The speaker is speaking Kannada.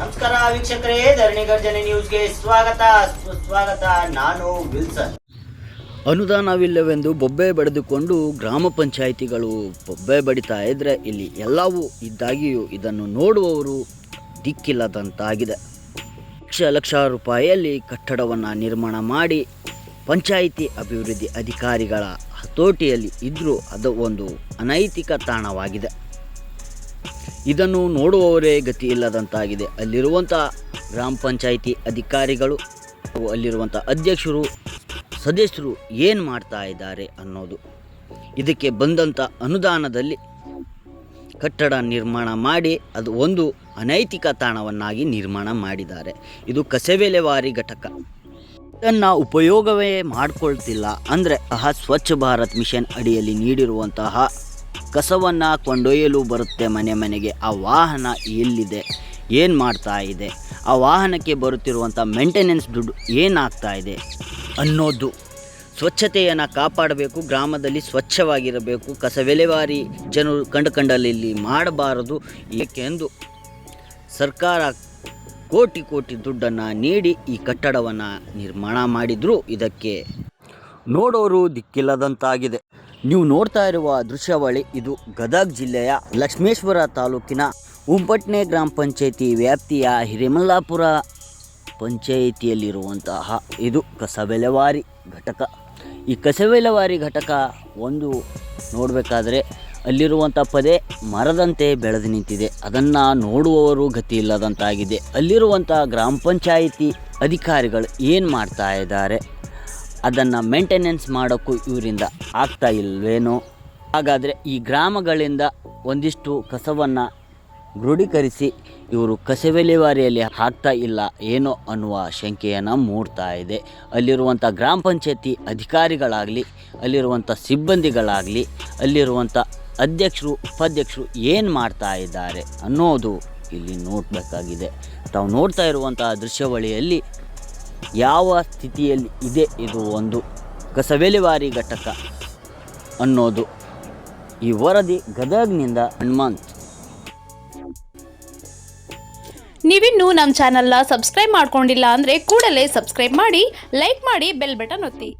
ನಮಸ್ಕಾರ ವೀಕ್ಷಕರೇ, ಧರಣಿ ಗರ್ಜನೆ ನ್ಯೂಸ್ಗೆ ಸ್ವಾಗತ. ಸುಸ್ವಾಗತ, ನಾನು ವಿಲ್ಸನ್. ಅನುದಾನವಿಲ್ಲವೆಂದು ಬೊಬ್ಬೆ ಬಡಿದುಕೊಂಡು ಗ್ರಾಮ ಪಂಚಾಯಿತಿಗಳು ಬೊಬ್ಬೆ ಬಡಿತಾ ಇದ್ದರೆ ಇಲ್ಲಿ ಎಲ್ಲವೂ ಇದ್ದಾಗಿಯೂ ಇದನ್ನು ನೋಡುವವರು ದಿಕ್ಕಿಲ್ಲದಂತಾಗಿದೆ. ಲಕ್ಷ ಲಕ್ಷ ರೂಪಾಯಿಯಲ್ಲಿ ಕಟ್ಟಡವನ್ನು ನಿರ್ಮಾಣ ಮಾಡಿ ಪಂಚಾಯಿತಿ ಅಭಿವೃದ್ಧಿ ಅಧಿಕಾರಿಗಳ ಹತೋಟಿಯಲ್ಲಿ ಇದ್ದರೂ ಅದು ಒಂದು ಅನೈತಿಕ ತಾಣವಾಗಿದೆ. ಇದನ್ನು ನೋಡುವವರೇ ಗತಿ ಇಲ್ಲದಂತಾಗಿದೆ. ಅಲ್ಲಿರುವಂಥ ಗ್ರಾಮ ಪಂಚಾಯಿತಿ ಅಧಿಕಾರಿಗಳು ಅಲ್ಲಿರುವಂಥ ಅಧ್ಯಕ್ಷರು, ಸದಸ್ಯರು ಏನು ಮಾಡ್ತಾ ಇದ್ದಾರೆ ಅನ್ನೋದು. ಇದಕ್ಕೆ ಬಂದಂಥ ಅನುದಾನದಲ್ಲಿ ಕಟ್ಟಡ ನಿರ್ಮಾಣ ಮಾಡಿ, ಅದು ಒಂದು ಅನೈತಿಕ ತಾಣವನ್ನಾಗಿ ನಿರ್ಮಾಣ ಮಾಡಿದ್ದಾರೆ. ಇದು ಕಸವೆಲೆವಾರಿ ಘಟಕ. ಇದನ್ನು ಉಪಯೋಗವೇ ಮಾಡಿಕೊಳ್ತಿಲ್ಲ. ಅಂದರೆ ಆಹಾ ಸ್ವಚ್ಛ ಭಾರತ್ ಮಿಷನ್ ಅಡಿಯಲ್ಲಿ ನೀಡಿರುವಂತಹ ಕಸವನ್ನು ಕೊಂಡೊಯ್ಯಲು ಬರುತ್ತೆ ಮನೆ ಮನೆಗೆ. ಆ ವಾಹನ ಎಲ್ಲಿದೆ? ಏನು ಮಾಡ್ತಾ ಇದೆ? ಆ ವಾಹನಕ್ಕೆ ಬರುತ್ತಿರುವಂಥ ಮೇಂಟೆನೆನ್ಸ್ ದುಡ್ಡು ಏನಾಗ್ತಾ ಇದೆ? ಅನ್ನೋದು. ಸ್ವಚ್ಛತೆಯನ್ನು ಕಾಪಾಡಬೇಕು, ಗ್ರಾಮದಲ್ಲಿ ಸ್ವಚ್ಛವಾಗಿರಬೇಕು, ಕಸ ವಿಲೇವಾರಿ ಜನರು ಕಂಡು ಕಂಡಲ್ಲಿ ಮಾಡಬಾರದು. ಏಕೆಂದು ಸರ್ಕಾರ ಕೋಟಿ ಕೋಟಿ ದುಡ್ಡನ್ನು ನೀಡಿ ಈ ಕಟ್ಟಡವನ್ನು ನಿರ್ಮಾಣ ಮಾಡಿದರೂ. ಇದಕ್ಕೆ ನೋಡೋರು ದಿಕ್ಕಿಲ್ಲದಂತಾಗಿದೆ. ನೀವು ನೋಡ್ತಾ ಇರುವ ದೃಶ್ಯಾವಳಿ ಇದು ಗದಗ ಜಿಲ್ಲೆಯ ಲಕ್ಷ್ಮೇಶ್ವರ ತಾಲೂಕಿನ ಉಂಪಟ್ನೆ ಗ್ರಾಮ ಪಂಚಾಯಿತಿ ವ್ಯಾಪ್ತಿಯ ಹಿರೇಮಲ್ಲಾಪುರ ಪಂಚಾಯಿತಿಯಲ್ಲಿರುವಂತಹ ಇದು ಕಸವೆಲವಾರಿ ಘಟಕ. ಈ ಕಸವೆಲವಾರಿ ಘಟಕ ಒಂದು ನೋಡಬೇಕಾದ್ರೆ ಅಲ್ಲಿರುವಂಥ ಪದೇ ಮರದಂತೆ ಬೆಳೆದು ನಿಂತಿದೆ. ಅದನ್ನು ನೋಡುವವರು ಗತಿ ಇಲ್ಲದಂತಾಗಿದೆ. ಅಲ್ಲಿರುವಂಥ ಗ್ರಾಮ ಪಂಚಾಯಿತಿ ಅಧಿಕಾರಿಗಳು ಏನು ಮಾಡ್ತಾ ಇದ್ದಾರೆ? ಅದನ್ನು ಮೇಂಟೆನೆನ್ಸ್ ಮಾಡೋಕ್ಕೂ ಇವರಿಂದ ಆಗ್ತಾ ಇಲ್ವೇನೋ? ಹಾಗಾದರೆ ಈ ಗ್ರಾಮಗಳಿಂದ ಒಂದಿಷ್ಟು ಕಸವನ್ನು ದೃಢೀಕರಿಸಿ ಇವರು ಕಸ ವಿಲೇವಾರಿಯಲ್ಲಿ ಹಾಕ್ತಾ ಇಲ್ಲ ಏನೋ ಅನ್ನುವ ಶಂಕೆಯನ್ನು ಮೂಡ್ತಾ ಇದೆ. ಅಲ್ಲಿರುವಂಥ ಗ್ರಾಮ ಪಂಚಾಯತಿ ಅಧಿಕಾರಿಗಳಾಗಲಿ ಅಲ್ಲಿರುವಂಥ ಸಿಬ್ಬಂದಿಗಳಾಗಲಿ ಅಲ್ಲಿರುವಂಥ ಅಧ್ಯಕ್ಷರು, ಉಪಾಧ್ಯಕ್ಷರು ಏನು ಮಾಡ್ತಾ ಇದ್ದಾರೆ ಅನ್ನೋದು ಇಲ್ಲಿ ನೋಡಬೇಕಾಗಿದೆ. ತಾವು ನೋಡ್ತಾ ಇರುವಂತಹ ದೃಶ್ಯಾವಳಿಯಲ್ಲಿ ಯಾವ ಸ್ಥಿತಿಯಲ್ಲಿ ಇದೆ ಇದು ಒಂದು ಕಸ ವಿಲೇವಾರಿ ಘಟಕ ಅನ್ನೋದು ಈ ವರದಿ ಗದಗ್ನಿಂದ ಹನುಮಂತ್. ನೀವಿನ್ನೂ ನಮ್ಮ ಚಾನಲ್ನ ಸಬ್ಸ್ಕ್ರೈಬ್ ಮಾಡ್ಕೊಂಡಿಲ್ಲ ಅಂದರೆ ಕೂಡಲೇ ಸಬ್ಸ್ಕ್ರೈಬ್ ಮಾಡಿ, ಲೈಕ್ ಮಾಡಿ, ಬೆಲ್ ಬಟನ್ ಒತ್ತಿ.